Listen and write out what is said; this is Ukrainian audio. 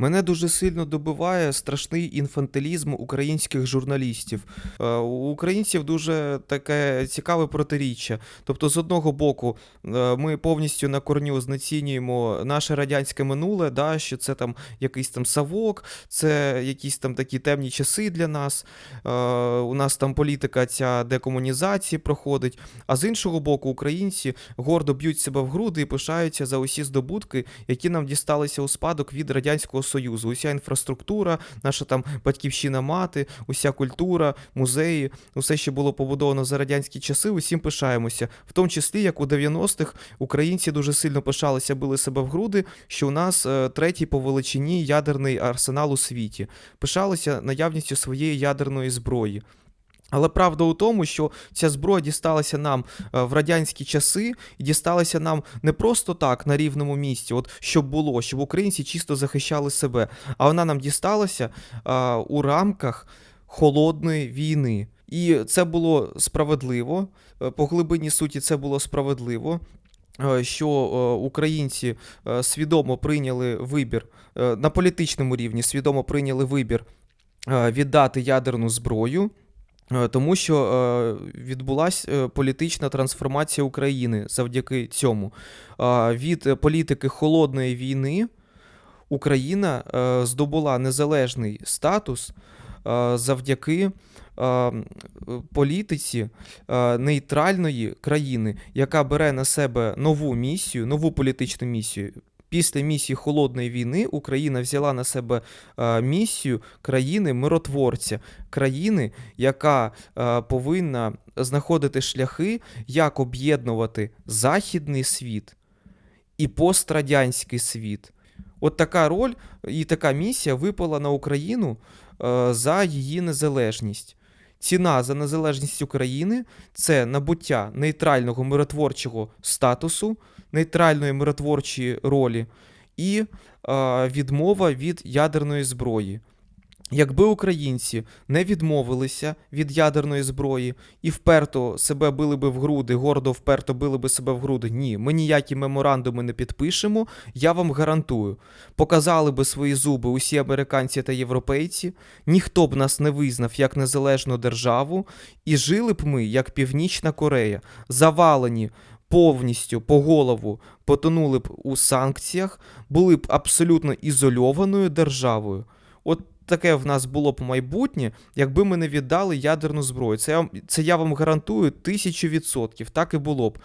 Мене дуже сильно добиває страшний інфантилізм українських журналістів. Е, У українців дуже таке цікаве протиріччя. Тобто, з одного боку, е, ми повністю на корню знецінюємо наше радянське минуле, да, що це там якийсь там савок, це якісь там такі темні часи для нас. Е, У нас там політика ця декомунізації проходить. А з іншого боку, українці гордо б'ють себе в груди і пишаються за усі здобутки, які нам дісталися у спадок від Радянського Союзу. Уся інфраструктура, наша там батьківщина мати, уся культура, музеї, усе, що було побудовано за радянські часи, усім пишаємося. В тому числі, як у 90-х, українці дуже сильно пишалися, били себе в груди, що у нас е, третій по величині ядерний арсенал у світі. Пишалися наявністю своєї ядерної зброї. Але правда у тому, що ця зброя дісталася нам е, в радянські часи і дісталася нам не просто так на рівному місці, от щоб було, щоб українці чисто захищали себе, а вона нам дісталася е, у рамках холодної війни. І це було справедливо. е, По глибині суті, це було справедливо. Що українці свідомо прийняли вибір на політичному рівні, свідомо прийняли вибір віддати ядерну зброю. Е, Тому що е, відбулася політична трансформація України завдяки цьому. Е, Від е, політики холодної війни Україна е, здобула незалежний статус е, завдяки е, політиці е, нейтральної країни, яка бере на себе нову місію, нову політичну місію. Після місії холодної війни Україна взяла на себе е, місію країни миротворця, країни, яка е, повинна знаходити шляхи, як об'єднувати західний світ і пострадянський світ. От така роль і така місія випала на Україну е, за її незалежність. Ціна за незалежність України це набуття нейтрального миротворчого статусу, нейтральної миротворчої ролі і е, відмова від ядерної зброї. Якби українці не відмовилися від ядерної зброї і вперто себе били би в груди, гордо вперто били би себе в груди. Ні, ми ніякі меморандуми не підпишемо. Я вам гарантую. Показали би свої зуби усі американці та європейці, ніхто б нас не визнав як незалежну державу, і жили б ми як Північна Корея, завалені повністю по голову, потонули б у санкціях, були б абсолютно ізольованою державою. От таке в нас було б майбутнє, якби ми не віддали ядерну зброю. Це я, це я вам гарантую тисячу відсотків. Так і було б.